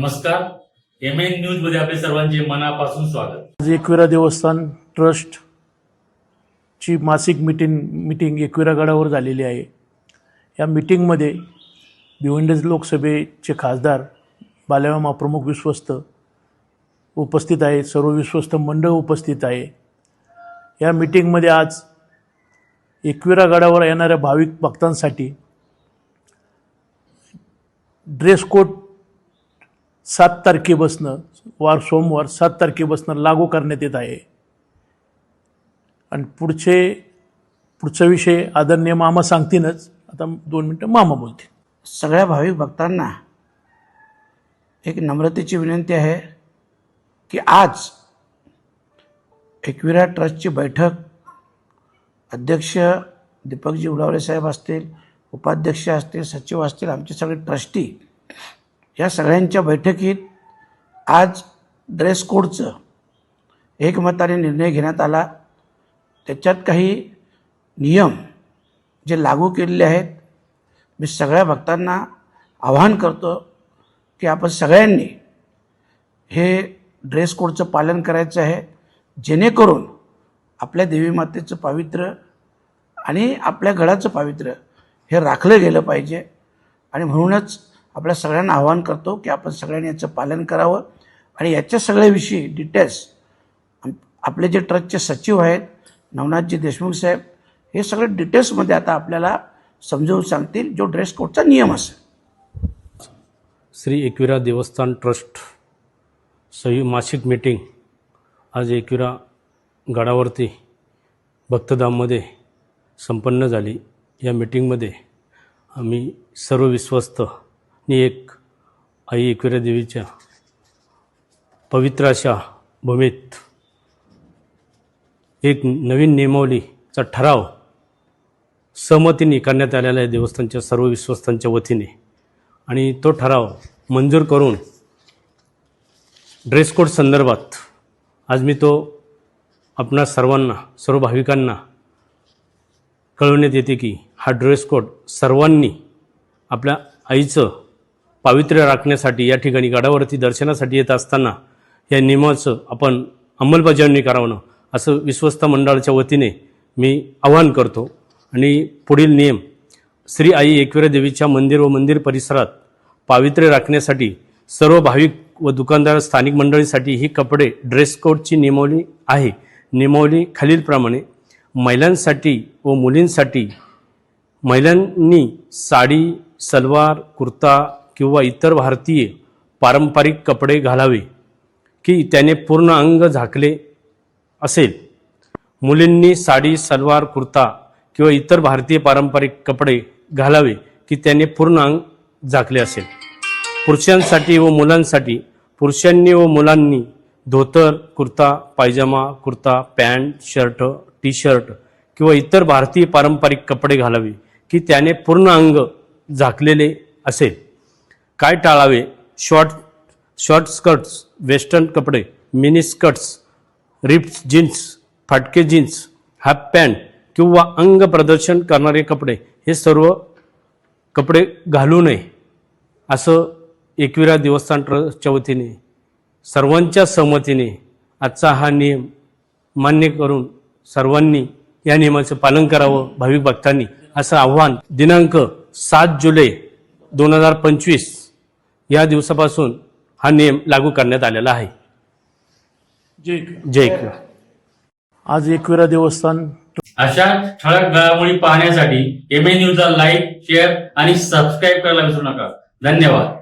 नमस्कार. M N न्यूजमध्ये आपले सर्वांचे मनापासून स्वागत. आज एकविरा देवस्थान ट्रस्ट ची मासिक मीटिंग मिटिंग एकविरा गडावर झालेली आहे. या मिटिंगमध्ये भिवंडी लोकसभेचे खासदार बालेमामा प्रमुख विश्वस्त उपस्थित आहे सर्व विश्वस्त मंडळ उपस्थित आहे. या मिटिंगमध्ये आज एकविरा गडावर येणाऱ्या भाविक भक्तांसाठी ड्रेस कोड सात तारखेपासनं वार सोमवार सात तारखेपासनं लागू करण्यात येत आहे. आणि पुढचे पुढचा विषय आदरणीय मामा सांगतीलच. आता दोन मिनटं मामा बोलतील. सगळ्या भाविक भक्तांना एक नम्रतेची विनंती आहे की आज एकविरा ट्रस्टची बैठक अध्यक्ष दीपकजी उलावरे साहेब असतील उपाध्यक्ष असतील सचिव असतील आमचे सगळे ट्रस्टी या सगळ्यांच्या बैठकीत आज ड्रेस कोडचं एकमताने निर्णय घेण्यात आला. त्याच्यात काही नियम जे लागू केलेले आहेत मी सगळ्या भक्तांना आवाहन करतो की आपण सगळ्यांनी हे ड्रेस कोडचं पालन करायचं आहे जेणेकरून आपल्या देवी मातेचं पावित्र्य आणि आपल्या गडाचं पावित्र्य हे राखलं गेलं पाहिजे. आणि म्हणूनच आपल्या सगळ्यांना आवाहन करतो की आपण सगळ्यांनी याचं पालन करावं. आणि याच्या सगळ्याविषयी डिटेल्स आपले जे ट्रस्टचे सचिव आहेत नवनाथजी देशमुख साहेब हे सगळे डिटेल्समध्ये आता आपल्याला समजावून सांगतील जो ड्रेस कोडचा नियम असेल. श्री एकविरा देवस्थान ट्रस्ट सही मासिक मीटिंग आज एकविरा गडावरती भक्तधाममध्ये संपन्न झाली. या मीटिंगमध्ये आम्ही सर्व विश्वस्त नी एक आई एकविरा देवीच्या पवित्र अशा भूमीत एक नवीन नियमावलीचा ठराव सहमतीने करण्यात आलेला आहे देवस्थानच्या सर्व विश्वस्तांच्या वतीने. आणि तो ठराव मंजूर करून ड्रेस कोड संदर्भात आज मी तो आपणा सर्वांना सर्व भाविकांना कळवण्यात येते की हा ड्रेस कोड सर्वांनी आपल्या आईचं पावित्र्य राखण्यासाठी या ठिकाणी गडावरती दर्शनासाठी येत असताना या नियमाचं आपण अंमलबजावणी करावं असं विश्वस्त मंडळाच्या वतीने मी आवाहन करतो. आणि पुढील नियम श्री आई एकविरा देवीच्या मंदिर व मंदिर परिसरात पावित्र्य राखण्यासाठी सर्व भाविक व दुकानदार स्थानिक मंडळीसाठी ही कपडे ड्रेस कोडची नियमावली आहे. नियमावली खालीलप्रमाणे महिलांसाठी व मुलींसाठी महिलांनी साडी सलवार कुर्ता किंवा इतर भारतीय पारंपरिक कपडे घालावे की त्याने पूर्ण अंग झाकले असेल. मुलींनी साडी सलवार कुर्ता किंवा इतर भारतीय पारंपरिक कपडे घालावे की त्याने पूर्ण अंग झाकले असेल. पुरुषांसाठी व मुलांसाठी पुरुषांनी व मुलांनी धोतर kurta pyjama kurta pant shirt T shirt किंवा इतर भारतीय पारंपरिक कपडे घालावे की त्याने पूर्ण अंग झाकलेले असेल. काय टाळावे? शॉर्ट शॉर्ट स्कर्ट्स वेस्टर्न कपडे मिनी स्कर्ट्स रिप्स जीन्स फाटके जीन्स हाफ पॅन्ट किंवा अंग प्रदर्शन करणारे कपडे हे सर्व कपडे घालू नये असं एकविरा देवस्थान ट्रस्टच्या वतीने सर्वांच्या सहमतीने आजचा हा नियम मान्य करून सर्वांनी या नियमाचं पालन करावं भाविक भक्तांनी असं आव्हान दिनांक सात जुलै दोन हजार पंचवीस या दिवसापासून हा नियम लागू करण्यात आलेला आहे. जय एकविरा आज एकविरा देवस्थान अशा ठळक घडामोडी पाहण्यासाठी एम एन न्यूजला लाईक शेअर आणि सबस्क्राईब करायला विसरू नका. धन्यवाद.